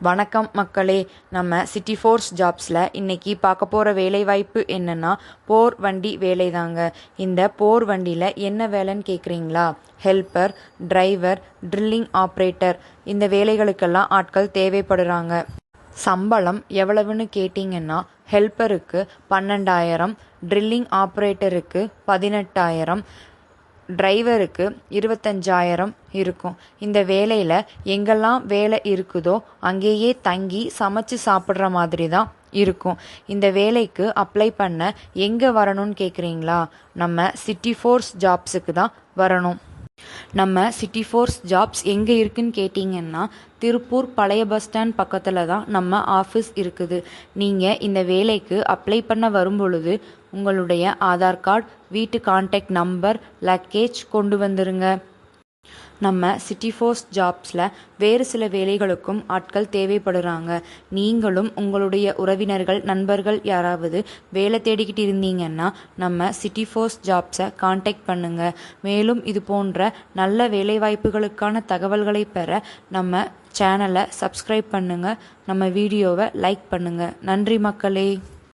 வணக்கம் மக்களே நம்ம சிட்டி ஃபோர்ஸ் ஜாப்ஸில் இன்றைக்கி பார்க்க போகிற வேலைவாய்ப்பு என்னென்னா போர் வண்டி வேலை தாங்க இந்த போர் வண்டியில் என்ன வேலைன்னு கேட்குறீங்களா ஹெல்ப்பர் டிரைவர் ட்ரில்லிங் ஆப்ரேட்டர் இந்த வேலைகளுக்கெல்லாம் ஆட்கள் தேவைப்படுறாங்க. சம்பளம் எவ்வளவுன்னு கேட்டிங்கன்னா ஹெல்ப்பருக்கு பன்னெண்டாயிரம் ட்ரில்லிங் ஆப்ரேட்டருக்கு பதினெட்டாயிரம் டிரைவருக்கு இருபத்தஞ்சாயிரம் இருக்கும். இந்த வேலையில் எங்கெல்லாம் வேலை இருக்குதோ அங்கேயே தங்கி சமைச்சு சாப்பிட்ற மாதிரி தான் இருக்கும். இந்த வேலைக்கு அப்ளை பண்ண எங்கே வரணும்னு கேட்குறீங்களா நம்ம சிட்டி ஃபோர்ஸ் ஜாப்ஸுக்கு தான் வரணும். நம்ம சிட்டி ஃபோர்ஸ் ஜாப்ஸ் எங்கே இருக்குன்னு கேட்டிங்கன்னா திருப்பூர் பழைய பஸ் ஸ்டாண்ட் பக்கத்தில் தான் நம்ம ஆஃபீஸ் இருக்குது. நீங்கள் இந்த வேலைக்கு அப்ளை பண்ண வரும்பொழுது உங்களுடைய ஆதார் கார்டு வீட்டு கான்டாக்ட் நம்பர் லக்கேஜ் கொண்டு வந்துருங்க. நம்ம சிட்டி ஃபோர்ஸ் ஜாப்ஸில் வேறு சில வேலைகளுக்கும் ஆட்கள் தேவைப்படுறாங்க. நீங்களும் உங்களுடைய உறவினர்கள் நண்பர்கள் யாராவது வேலை தேடிக்கிட்டு இருந்தீங்கன்னா நம்ம சிட்டி ஃபோர்ஸ் ஜாப்ஸை காண்டாக்ட் பண்ணுங்கள் மேலும் இது போன்ற நல்ல வேலைவாய்ப்புகளுக்கான தகவல்களை பெற நம்ம சேனலை சப்ஸ்கிரைப் பண்ணுங்கள் நம்ம வீடியோவை லைக் பண்ணுங்கள் நன்றி மக்களே.